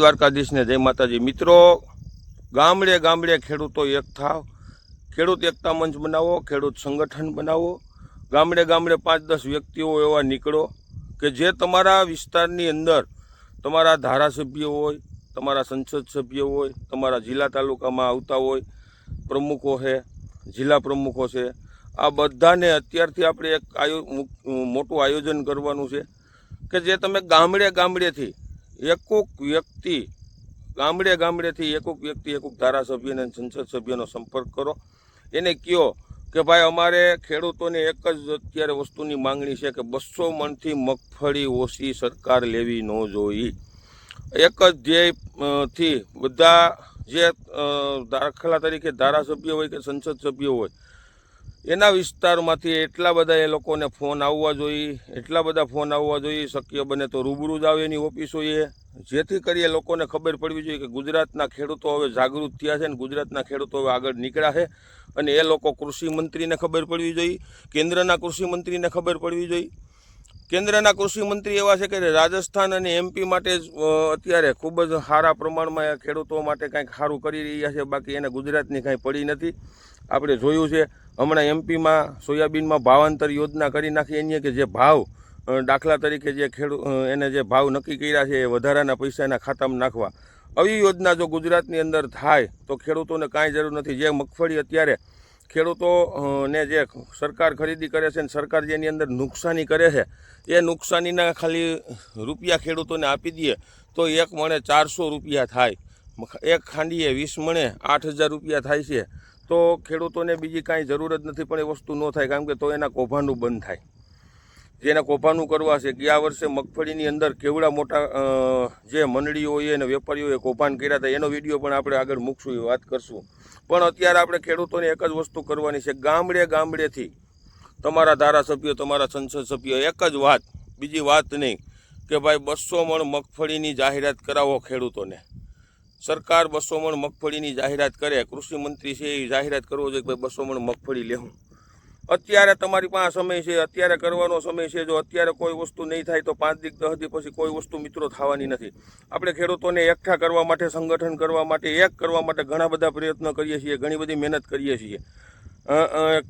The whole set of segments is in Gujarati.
દ્વારકાધીશને જય માતાજી. મિત્રો, ગામડે ગામડે ખેડૂતો એક થાવ. ખેડૂત એકતા મંચ બનાવો, ખેડૂત સંગઠન બનાવો. ગામડે ગામડે પાંચ દસ વ્યક્તિઓ એવા નીકળો કે જે તમારા વિસ્તારની અંદર તમારા ધારાસભ્યો હોય, તમારા સંસદ સભ્ય હોય, તમારા જિલ્લા તાલુકામાં આવતા હોય, પ્રમુખો છે, જિલ્લા પ્રમુખો છે. આ બધાને અત્યારથી આપણે એક આયો, મોટું આયોજન કરવાનું છે કે જે તમે ગામડે ગામડેથી એકોક વ્યક્તિ, ગામડે ગામડેથી એકુક વ્યક્તિ, એકુક ધારાસભ્યને સંસદ સભ્યનો સંપર્ક કરો. એને કહો કે ભાઈ અમારે ખેડૂતોને એક જ અત્યારે વસ્તુની માંગણી છે કે બસો મણથી મગફળી ઓછી સરકાર લેવી ન જોઈ એક જ ધ્યેયથી બધા જે દાખલા તરીકે ધારાસભ્ય હોય કે સંસદ સભ્ય હોય એના વિસ્તારમાંથી એટલા બધા એ લોકોને ફોન આવવા જોઈએ, એટલા બધા ફોન આવવા જોઈએ, શક્ય બને તો રૂબરૂ જ આવે એની ઓફિસોએ. જેથી કરી લોકોને ખબર પડવી જોઈએ કે ગુજરાતના ખેડૂતો હવે જાગૃત થયા છે ને ગુજરાતના ખેડૂતો હવે આગળ નીકળ્યા છે. અને એ લોકો કૃષિ મંત્રીને ખબર પડવી જોઈએ, કેન્દ્રના કૃષિ મંત્રીને ખબર પડવી જોઈએ. કેન્દ્રના કૃષિ મંત્રી એવા છે કે રાજસ્થાન અને એમપી માટે અત્યારે ખૂબ જ સારા પ્રમાણમાં ખેડૂતો માટે કાંઈક સારું કરી રહ્યા છે, બાકી એને ગુજરાતની કાંઈ પડી નથી. આપણે જોયું છે, હમણાં એમપીમાં સોયાબીનમાં ભાવાંતર યોજના કરી નાખી, એની કે જે ભાવ દાખલા તરીકે જે ખેડૂ એને જે ભાવ નક્કી કર્યા છે એ વધારાના પૈસા એના ખાતામાં નાખવા. આવી યોજના જો ગુજરાતની અંદર થાય, તો ખેડૂતોને કાંઈ જરૂર નથી. જે મગફળી અત્યારે ખેડૂતો ને જે સરકાર ખરીદી કરે છે ને સરકાર જેની અંદર નુકસાની કરે છે, એ નુકસાનીના ખાલી રૂપિયા ખેડૂતોને આપી દઈએ તો એક મણે ચારસો રૂપિયા થાય. એક ખાંડીએ વીસ મણે આઠ હજાર રૂપિયા થાય છે. તો ખેડૂતોને બીજી કાંઈ જરૂર જ નથી, પણ એ વસ્તુ ન થાય, કારણ કે તો એના કૌભાંડું બંધ થાય. જેને કૌભાંડું કરવા છે, ગયા વર્ષે મગફળીની અંદર કેવડા મોટા જે મંડળીઓએ અને વેપારીઓએ કૌભાંડ કર્યા હતા, એનો વીડિયો પણ આપણે આગળ મૂકશું, એ વાત કરશું. પણ અત્યારે આપણે ખેડૂતોને એક જ વસ્તુ કરવાની છે, ગામડે ગામડેથી તમારા ધારાસભ્યો, તમારા સંસદ સભ્યો, એક જ વાત, બીજી વાત નહીં, કે ભાઈ બસો મણ મગફળીની જાહેરાત કરાવો ખેડૂતોને. સરકાર બસો મણ મગફળીની જાહેરાત કરે કૃષિ મંત્રી છે એ જાહેરાત કરવો જોઈએ કે ભાઈ બસો મણ મગફળી લેવું. અત્યારે તમારી પાસે સમય છે, અત્યારે કરવાનો સમય છે. જો અત્યારે કોઈ વસ્તુ નહીં થાય તો પાંચ દીક દસ દી પછી કોઈ વસ્તુ મિત્રો થવાની નથી. આપણે ખેડૂતોને એકઠા કરવા માટે, સંગઠન કરવા માટે, એક કરવા માટે ઘણા બધા પ્રયત્નો કરીએ છીએ, ઘણી બધી મહેનત કરીએ છીએ.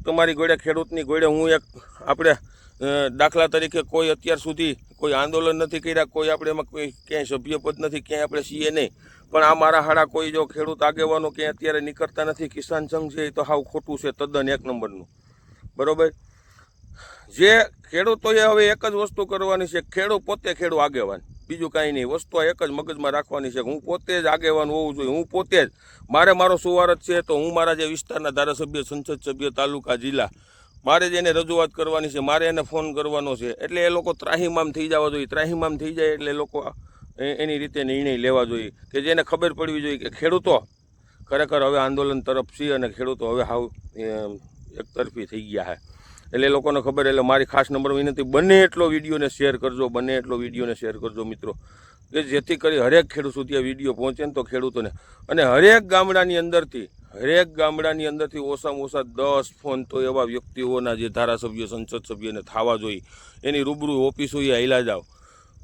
તમારી ગોળે, ખેડૂતની ગોળે હું એક આપણે દાખલા તરીકે કોઈ અત્યાર સુધી કોઈ આંદોલન નથી કર્યા, કોઈ આપણે એમાં કોઈ ક્યાંય સભ્યપદ નથી, ક્યાંય આપણે છીએ નહીં. પણ આ મારા હાડા કોઈ જો ખેડૂત આગેવાનો ક્યાંય અત્યારે નીકળતા નથી, કિસાન સંઘ છે એ તો હાવ ખોટું છે, તદ્દન એક નંબરનું. બરોબર? જે ખેડૂતોએ હવે એક જ વસ્તુ કરવાની છે, ખેડૂત પોતે ખેડૂત આગેવાન. બીજું કાંઈ નહીં, વસ્તુ એક જ મગજમાં રાખવાની છે હું પોતે જ આગેવાન હોવું જોઈએ, હું પોતે જ. મારે મારો સુવારત છે તો હું મારા જે વિસ્તારના ધારાસભ્ય, સંસદ સભ્ય, તાલુકા, જિલ્લા, મારે જ એને રજૂઆત કરવાની છે, મારે એને ફોન કરવાનો છે. એટલે એ લોકો ત્રાહીમામ થઈ જવા જોઈએ, ત્રાહીમામ થઈ જાય એટલે લોકો એની રીતે નિર્ણય લેવા જોઈએ કે જેને ખબર પડવી જોઈએ કે ખેડૂતો ખરેખર હવે આંદોલન તરફ છે અને ખેડૂતો હવે હાવ એકતરફી થઈ ગયા છે એટલે લોકોને ખબર એટલે મારી ખાસ નંબર વિનંતી, બને એટલો વિડીયોને શેર કરજો, બને એટલો વિડીયોને શેર કરજો મિત્રો. કે જેથી કરી હરેક ખેડૂત સુધી આ વીડિયો પહોંચે ને તો ખેડૂતોને. અને હરેક ગામડાની અંદરથી, હરેક ગામડાની અંદરથી ઓછામાં ઓછા દસ ફોન તો એવા વ્યક્તિઓના જે ધારાસભ્યો, સંસદ સભ્યને થવા જોઈએ. એની રૂબરૂ ઓફિસોએ હાલ્યા જાઓ.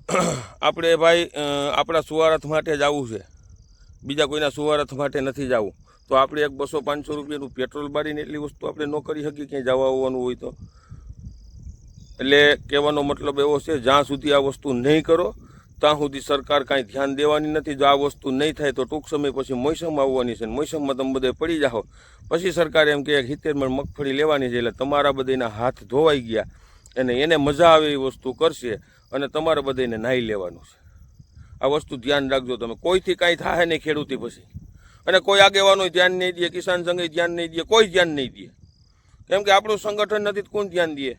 આપણે ભાઈ આપણા સુવારથ માટે જ આવવું છે. બીજા કોઈના સુવારથ માટે નથી જવું. તો આપણે એક બસો પાંચસો રૂપિયાનું પેટ્રોલ બાળીને એટલી વસ્તુ આપણે ન કરી શકીએ, ક્યાંય જવા આવવાનું હોય તો. એટલે કહેવાનો મતલબ એવો છે, જ્યાં સુધી આ વસ્તુ નહીં કરો, ત્યાં સુધી સરકાર કાંઈ ધ્યાન દેવાની નથી. જો આ વસ્તુ નહીં થાય તો ટૂંક સમય પછી મોસમ આવવાની છે ને મોસમમાં તમે બધે પડી જાઓ. પછી સરકાર એમ કહે સિત્તેર મણ મગફળી લેવાની છે એટલે તમારા બધાના હાથ ધોવાઈ ગયા અને એને મજા આવે એ વસ્તુ કરશે અને તમારે બધાને નાહી લેવાનું છે. આ વસ્તુ ધ્યાન રાખજો તમે. કોઈથી કાંઈ થાય નહીં ખેડૂતી પછી. અને કોઈ આગેવાનો ધ્યાન નહીં દે, કિસાન સંઘે ધ્યાન નહીં દે, કોઈ ધ્યાન નહીં દે. કેમ કે આપણું સંગઠન નથી કોણ ધ્યાન દે?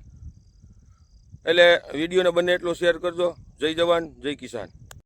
એટલે વિડીયોને બને એટલો શેર કરજો. જય જવાન, જય કિસાન.